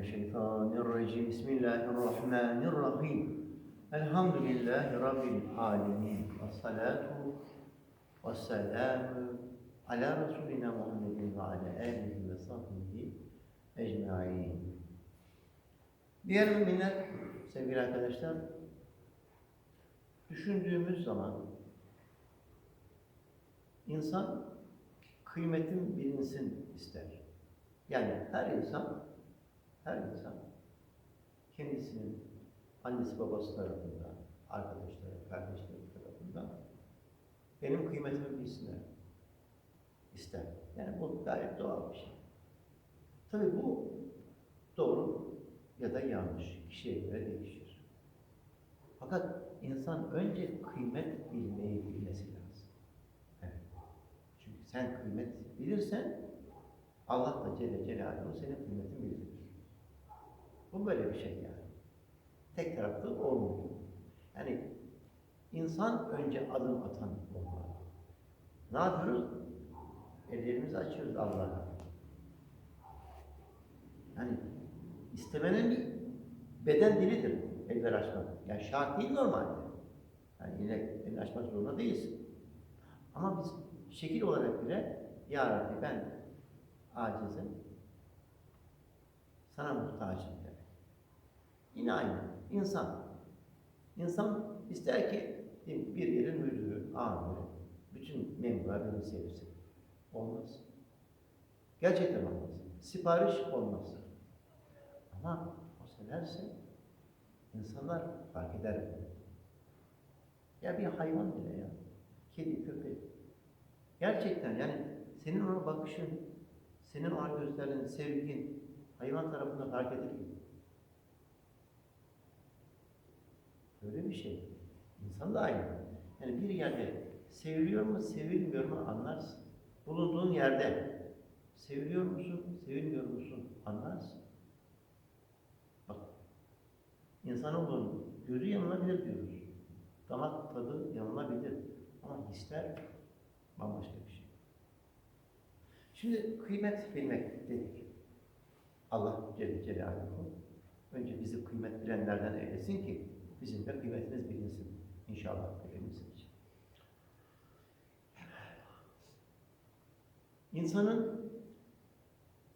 الشيطان الرجيم بسم الله الرحمن الرحيم الحمد لله رب العالمين والصلاة والسلام على رسولنا محمد وعلى آله وصحبه ecmaîn. Diğer müminler, sevgili arkadaşlar, düşündüğümüz zaman insan kıymetin bilinsin ister. Yani her insan, her insan kendisinin annesi babası tarafından, arkadaşları, kardeşleri tarafından benim kıymetimi bilsinler ister. Yani bu gayet doğal bir şey. Tabii bu doğru ya da yanlış. Kişiye göre değişir. Fakat insan önce kıymet bilmeyi bilmesi lazım. Evet. Çünkü sen kıymet bilirsen Allah da Celle Celaluhu senin kıymetini bildirir. Bu böyle bir şey yani. Tek taraflı olmuyor. Yani insan önce adım atan olmalı. Ne yapıyoruz? Ellerimizi açıyoruz Allah'a. Yani istemenin bir beden dilidir eller açmak. Yani şart değil normalde. Yani yine elini açmak zorunda değilsin. Ama biz şekil olarak bile Ya Rabbi ben acizim, sana muhtacım demek. Yine aynı. İnsan. İnsan ister ki bir yerin müdürü, amiri, bütün memurlar beni sevsin. Olmaz. Gerçekten olmaz. Sipariş olmaz. Ama o severse insanlar fark eder. Ya bir hayvan bile ya. Kedi, köpek. Gerçekten yani senin ona bakışın, senin ona gösterdiğin sevgin hayvan tarafından fark edilir. Böyle bir şey. İnsan da aynı. Yani bir yerde seviliyor mu, sevilmiyor mu anlarsın. Bulunduğun yerde seviliyor musun, sevilmiyor musun anlarsın. Bak, insanoğlunun gözü yanılabilir diyoruz. Damak tadı yanılabilir. Ama hisler bambaşka bir şey. Şimdi kıymet bilmek dedik. Allah Celle Celaluhu önce bizi kıymet bilenlerden eylesin ki bizim de kıymetimiz bilinsin. İnşallah hepimizin için. İnsanın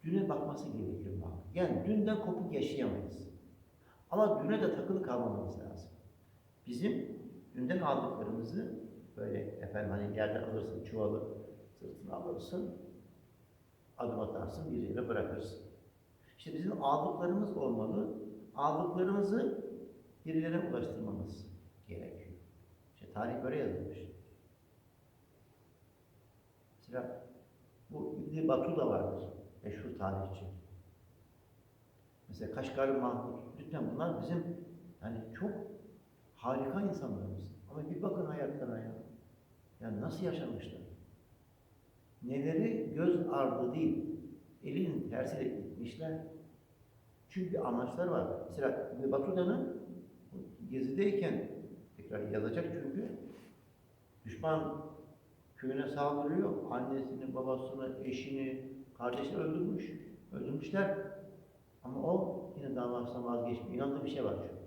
düne bakması gerekiyor. Bak. Yani dünden kopuk yaşayamayız. Ama düne de takılı kalmamamız lazım. Bizim dünden aldıklarımızı böyle efendim hani yerden alırsın çuvalı sırtına alırsın adım atarsın bir yere bırakırsın. İşte bizim aldıklarımız olmalı. Aldıklarımızı birilerine ulaştırmamız gerekiyor. İşte tarih böyle yazılmış. Mesela bu İbn Batuta vardır. Meşhur tarihçi. Mesela Kaşgarlı Mahmut. Lütfen bunlar bizim yani çok harika insanlarımız. Ama bir bakın hayatlarına ya. Yani nasıl yaşamışlar? Neleri göz ardı değil, elin tersiyle gitmişler. Çünkü bir amaçlar var. Mesela İbn Batuta'nın gezideyken tekrar yazacak çünkü düşman köyüne saldırıyor. Annesini, babasını, eşini, kardeşini öldürmüş. Öldürmüşler. Ama o yine davasından vazgeçmiyor. İnandığı bir şey var çünkü.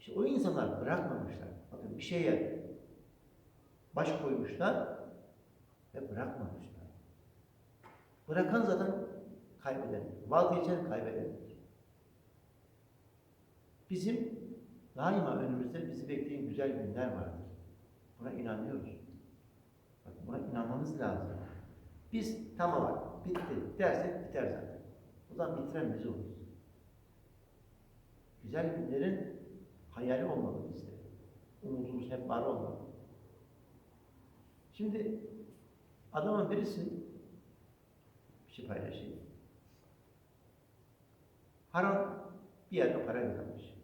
İşte o insanlar bırakmamışlar. Bakın bir şeye baş koymuşlar ve bırakmamışlar. Bırakan zaten kaybeder. Vazgeçen kaybeder. Bizim daima önümüzde bizi bekleyen güzel günler vardır. Buna inanıyoruz. Bak buna inanmamız lazım. Biz tamam bitti dersek biter zaten. O zaman bitiren biz oluruz. Güzel günlerin hayali olmalı bizde. Umudumuz hep var olmalı. Şimdi adamın birisi bir şey paylaşayım. Haram bir yerde para kazanmış.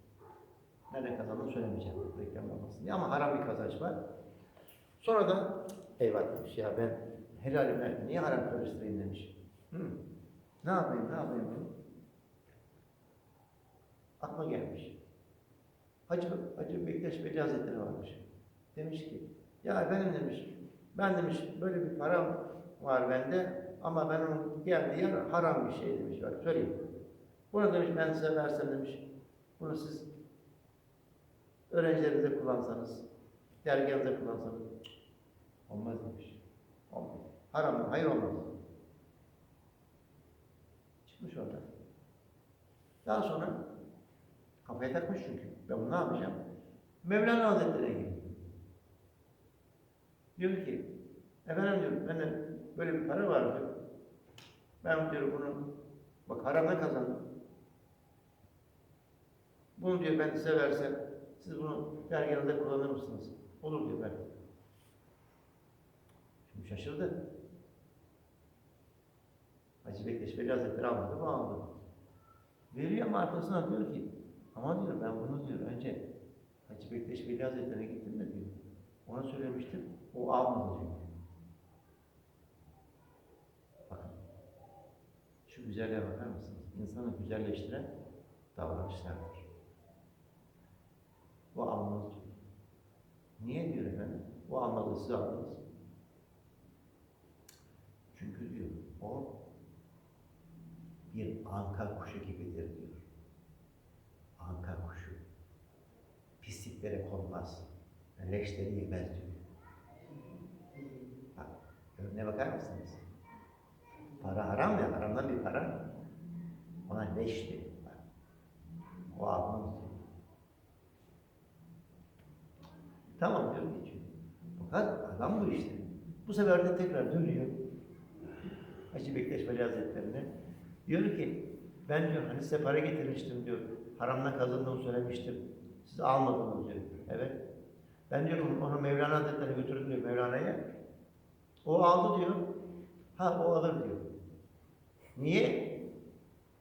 Nereden kazandığını söylemeyeceğim reklam olmasın diye ama haram bir kazanç var. Sonra da eyvah demiş ya ben helalimden niye haram karıştırayım demiş. Hı. Ne yapayım ne yapayım? Aklıma gelmiş. Hacı, Hacı Bektaş Veli Hazretleri varmış. Demiş ki, ya efendim demiş, ben demiş böyle bir param var bende ama ben onun geldiği yer haram bir şey demiş. Bak söyleyeyim. Bunu demiş ben size versem demiş. Bunu siz öğrencilerinize kullansanız, dergahınıza kullansanız olmaz demiş. Olmaz. Haram, hayır olmaz. Çıkmış orada. Daha sonra kafaya takmış çünkü. Ben bunu ne yapacağım? Mevlana Hazretleri'ne gidiyor. Diyor ki, efendim diyor, bende böyle bir para var diyor. Ben diyor bunu, bak haramda kazandım. Bunu diyor ben size versem, siz bunu dergahınızda kullanır mısınız? Olur diyor ben. Şimdi şaşırdı. Hacı Bektaş Veli Hazretleri almadı, bu aldı. Veriyor ama arkasına diyor ki, ama diyor ben bunu diyor önce Hacı Bektaş Veli Hazretleri'ne gittim de diyor. Ona söylemiştim, o almadı diyor. Bakın, şu güzelliğe bakar mısınız? İnsanı güzelleştiren davranışlardır. Bu almaz diyor. Niye diyor efendim? O almadı, siz aldınız. Çünkü diyor, o bir anka kuşu gibidir diyor. Anka kuşu. Pisliklere konmaz. Leşleri yemez diyor. Bak, örneğe bakar mısınız? Para haram ya, haramdan bir para. Ona leş diyor. Bak, O almaz diyor. Tamam diyor geçiyor. Fakat adam bu işte. Bu sefer de tekrar dönüyor. Hacı Bektaş Veli Hazretleri'ne. Diyor ki ben diyor hani size para getirmiştim diyor. Haramdan kazandığımı söylemiştim. Siz almadınız diyor. Evet. Ben diyor onu, Mevlana Hazretleri'ne götürdüm diyor Mevlana'ya. O aldı diyor. Ha o alır diyor. Niye?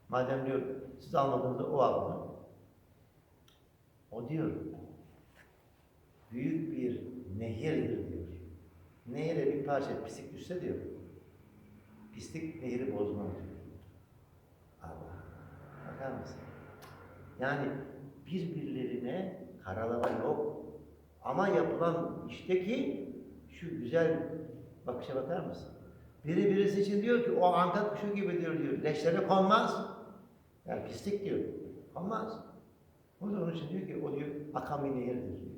Madem diyor siz almadığınızda o aldı. O diyor büyük bir nehirdir diyor. Nehire bir parça pislik düşse diyor. Pislik nehri bozmaz diyor. Allah. Bakar mısın? Yani birbirlerine karalama yok. Ama yapılan işteki şu güzel bakışa bakar mısın? Biri birisi için diyor ki o anka kuşu gibidir diyor. Leşlerine konmaz. Yani pislik diyor. Konmaz. O da onun için diyor ki o diyor akan bir nehirdir diyor.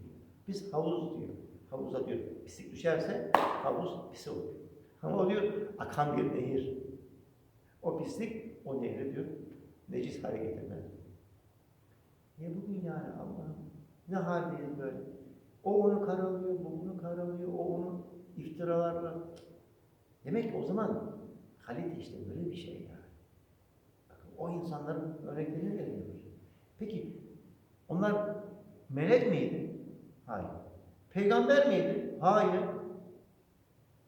Biz havuz diyor. Havuza diyor pislik düşerse havuz pis olur. Ama o diyor akan bir nehir. O pislik o nehri diyor necis hale getirmez. Niye bugün yani Allah'ım ne haldeyiz böyle? O onu karalıyor, bu bunu karalıyor, o onu iftiralarla. Demek ki o zaman kalite işte böyle bir şey yani. Bakın, o insanların örneklerini veriyoruz. Peki onlar melek miydi? Hayır. Peygamber miydi? Hayır.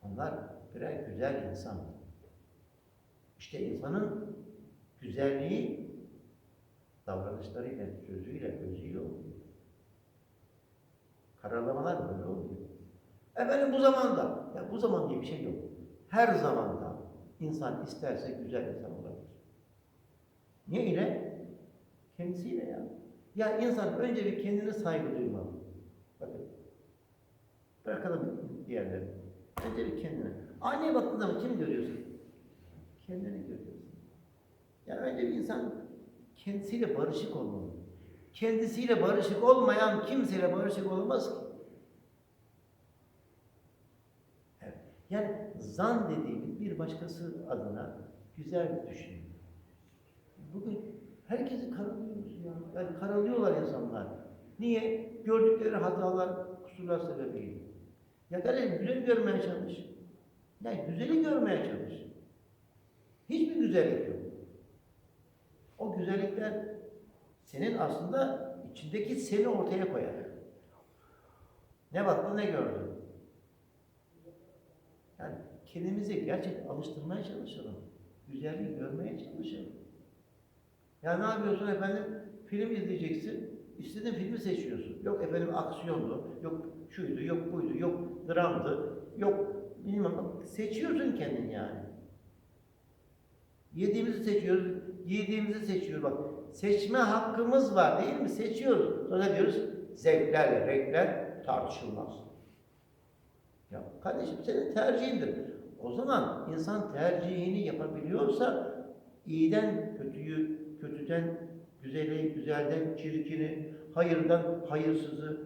Onlar birer güzel insan. İşte insanın güzelliği davranışlarıyla, sözüyle, özüyle oluyor. Kararlamalar böyle oluyor. Efendim bu zamanda, ya bu zaman diye bir şey yok. Her zamanda insan isterse güzel insan olabilir. Niye ile? Kendisiyle ya. Ya insan önce bir kendine saygı duymalı. Bırakalım diğerleri. Önce bir kendine. Aynaya baktığın zaman kim görüyorsun? Kendini görüyorsun. Yani önce bir insan kendisiyle barışık olmalı. Kendisiyle barışık olmayan kimseyle barışık olmaz ki. Evet. Yani zan dediğimiz bir başkası adına güzel düşün. Bugün herkesi karalıyoruz ya. Yani karalıyorlar insanlar. Niye? Gördükleri hatalar, kusurlar sebebiyle. Ya gel güzel görmeye çalış. Ya güzeli görmeye çalış. Hiçbir güzellik yok. O güzellikler senin aslında içindeki seni ortaya koyar. Ne baktın ne gördün. Yani kendimizi gerçekten alıştırmaya çalışalım. Güzelliği görmeye çalışalım. Ya ne yapıyorsun efendim? Film izleyeceksin. İstediğin filmi seçiyorsun. Yok efendim aksiyondu, yok şuydu, yok buydu, yok dramdı, yok bilmem seçiyorsun kendin yani. Yediğimizi seçiyoruz, giydiğimizi seçiyoruz. Bak seçme hakkımız var değil mi? Seçiyoruz. Sonra diyoruz zevkler, renkler tartışılmaz. Ya kardeşim senin tercihindir. O zaman insan tercihini yapabiliyorsa iyiden kötüyü kötüden güzeli, güzelden çirkini, hayırdan hayırsızı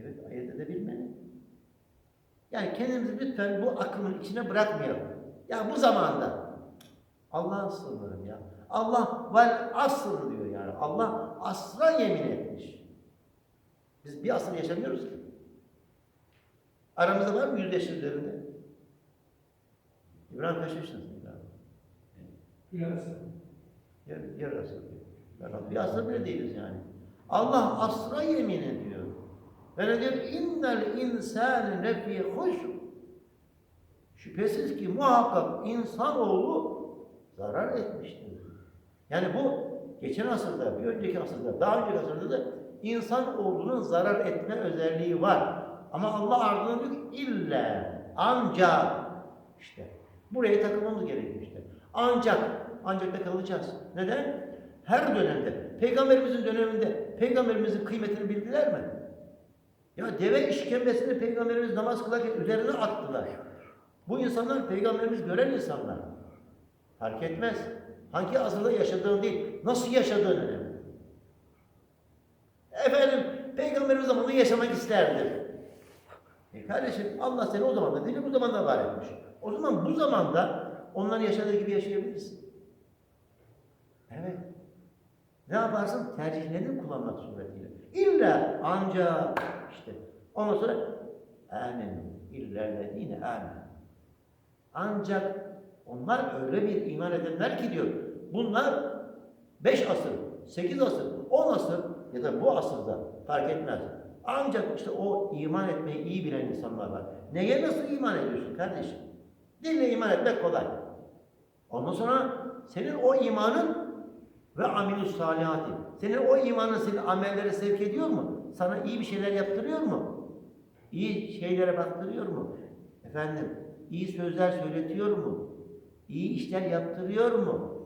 evet ayırt edebilmeli. Yani kendimizi lütfen bu akımın içine bırakmayalım. Ya bu zamanda Allah'ın sınırım ya. Allah vel asr diyor yani. Allah asra yemin etmiş. Biz bir asır yaşamıyoruz ki. Aramızda var mı yüz yaş üzerinde? İbrahim kaç yaşındasın İbrahim? Yarısı. Yarı, yarı asır diyor. Bir asır bile değiliz yani. Allah asra yemin ediyor. Ne diyor? İnnel insâne lefî husr. Şüphesiz ki muhakkak insanoğlu zarar etmiştir. Yani bu geçen asırda, bir önceki asırda, daha önceki asırda da insanoğlunun zarar etme özelliği var. Ama Allah ardından diyor illa ancak işte buraya takılmamız gerekiyor işte. Ancak ancak da kalacağız. Neden? Her dönemde, peygamberimizin döneminde peygamberimizin kıymetini bildiler mi? Ya deve işkembesini peygamberimiz namaz kılarken üzerine attılar. Bu insanlar peygamberimiz gören insanlar. Fark etmez. Hangi asırda yaşadığın değil, nasıl yaşadığın önemli. Efendim, peygamberimiz zamanında yaşamak isterdi. E kardeşim, Allah seni o zaman da değil, bu zamanda var etmiş. O zaman bu zamanda onların yaşadığı gibi yaşayabilirsin. Evet. Ne yaparsın? Tercihlerini kullanmak suretiyle. İlla ancak işte. Ondan sonra amin. İllellezine amin. Ancak onlar öyle bir iman edenler ki diyor. Bunlar beş asır, sekiz asır, on asır ya da bu asırda fark etmez. Ancak işte o iman etmeyi iyi bilen insanlar var. Neye nasıl iman ediyorsun kardeşim? Dille iman etmek kolay. Ondan sonra senin o imanın ve amilus salihati. Senin o imanın seni amellere sevk ediyor mu? Sana iyi bir şeyler yaptırıyor mu? İyi şeylere baktırıyor mu? Efendim, iyi sözler söyletiyor mu? İyi işler yaptırıyor mu?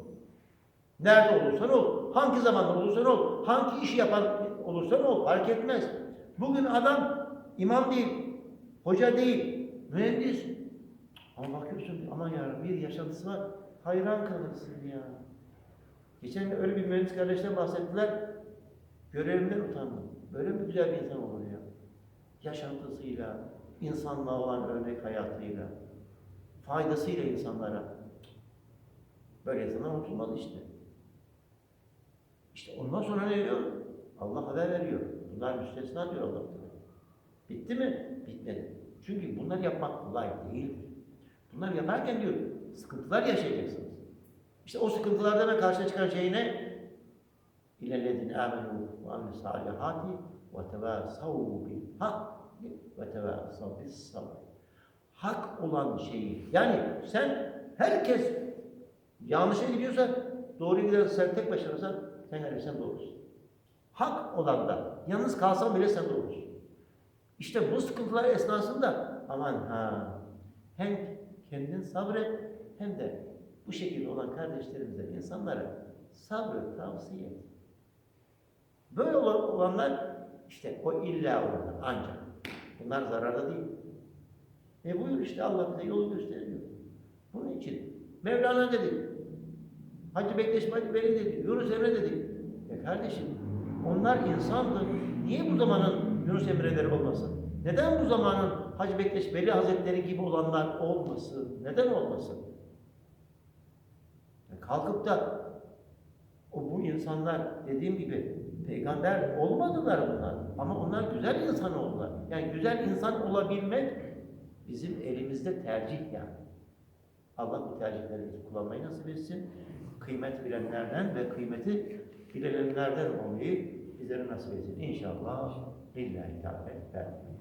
Nerede olursan ol, hangi zamanda olursan ol, hangi işi yapan olursan ol, fark etmez. Bugün adam imam değil, hoca değil, mühendis. Ama bakıyorsun, aman ya bir yaşantısı var, hayran kalırsın ya. Geçen gün öyle bir mühendis kardeşten bahsettiler. Görevimden utandım. Böyle mi güzel bir insan olur ya? Yaşantısıyla, insanlığa olan örnek hayatıyla, faydasıyla insanlara. Böyle insanlar unutulmaz işte. İşte ondan sonra ne diyor? Allah haber veriyor. Bunlar müstesna diyor Allah. Bitti mi? Bitmedi. Çünkü bunları yapmak kolay değil. Bunları yaparken diyor sıkıntılar yaşayacaksınız. İşte o sıkıntılardan karşı çıkan şey ne? İlellezine amenu ve amel salihati ve tevasav bil hak ve tevasav bis sabr. Hak olan şeyi. Yani sen herkes yanlışa gidiyorsa doğru gidersen sen tek başınaysan sen gelirsen doğrusun. Hak olan da yalnız kalsan bile sen doğrusun. İşte bu sıkıntılar esnasında aman ha hem kendin sabret hem de bu şekilde olan kardeşlerimize, insanlara sabrı tavsiye et. Böyle olan- olanlar işte o illa olanlar ancak. Bunlar zararda değil. E buyur işte Allah bize yolu gösteriyor. Bunun için Mevlana dedi. Hacı Bektaş Hacı Veli dedi. Yunus Emre dedi. E kardeşim onlar insandı. Niye bu zamanın Yunus Emre'leri olmasın? Neden bu zamanın Hacı Bektaş Veli Hazretleri gibi olanlar olmasın? Neden olmasın? Yani kalkıp da o bu insanlar dediğim gibi peygamber olmadılar bunlar. Ama onlar güzel insan oldular. Yani güzel insan olabilmek bizim elimizde tercih yani. Allah bu tercihlerimizi kullanmayı nasip etsin. Kıymet bilenlerden ve kıymeti bilenlerden olmayı bizlere nasip etsin. İnşallah. Lillahi Teala.